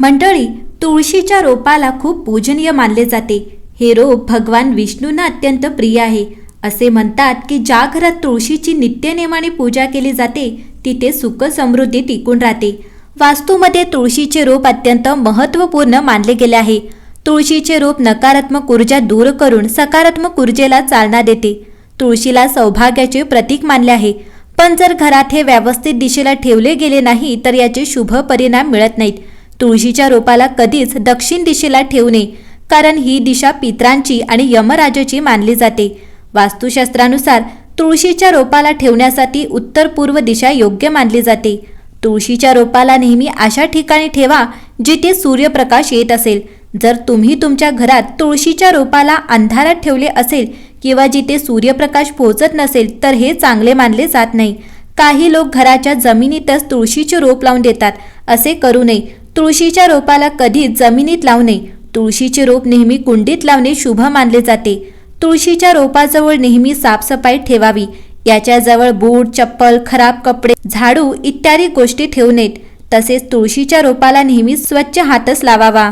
मंडळी तुळशीच्या रोपाला खूप पूजनीय मानले जाते. हे रोप भगवान विष्णूंना अत्यंत प्रिय आहे. असे म्हणतात की ज्या घरात तुळशीची नित्यनेमाने पूजा केली जाते तिथे सुख समृद्धी टिकून राहते. वास्तूमध्ये तुळशीचे रोप अत्यंत महत्त्वपूर्ण मानले गेले आहे. तुळशीचे रोप नकारात्मक ऊर्जा दूर करून सकारात्मक ऊर्जेला चालना देते. तुळशीला सौभाग्याचे प्रतीक मानले आहे. पण जर घरात हे व्यवस्थित दिशेला ठेवले गेले नाही तर याचे शुभ परिणाम मिळत नाहीत. तुळशीच्या रोपाला कधीच दक्षिण दिशेला ठेवू नये कारण ही दिशा पित्रांची आणि यमराजाची मानली जाते. वास्तुशास्त्रानुसार तुळशीच्या रोपाला ठेवण्यासाठी उत्तर पूर्व दिशा योग्य मानली जाते. तुळशीच्या रोपाला नेहमी अशा ठिकाणी ठेवा जिथे सूर्यप्रकाश येत असेल. जर तुम्ही तुमच्या घरात तुळशीच्या रोपाला अंधारात ठेवले असेल किंवा जिथे सूर्यप्रकाश पोहोचत नसेल तर हे चांगले मानले जात नाही. काही लोक घराच्या जमिनीतच तुळशीचे रोप लावून देतात असे करू नये. तुळशीच्या रोपाला कधीच जमिनीत लावू नये. तुळशीचे रोप नेहमी कुंडीत लावणे शुभ मानले जाते. तुळशीच्या रोपाजवळ नेहमी साफसफाई ठेवावी. याच्याजवळ बूट चप्पल खराब कपडे झाडू इत्यादी गोष्टी ठेवू नयेत. तसेच तुळशीच्या रोपाला नेहमी स्वच्छ हातच लावावा.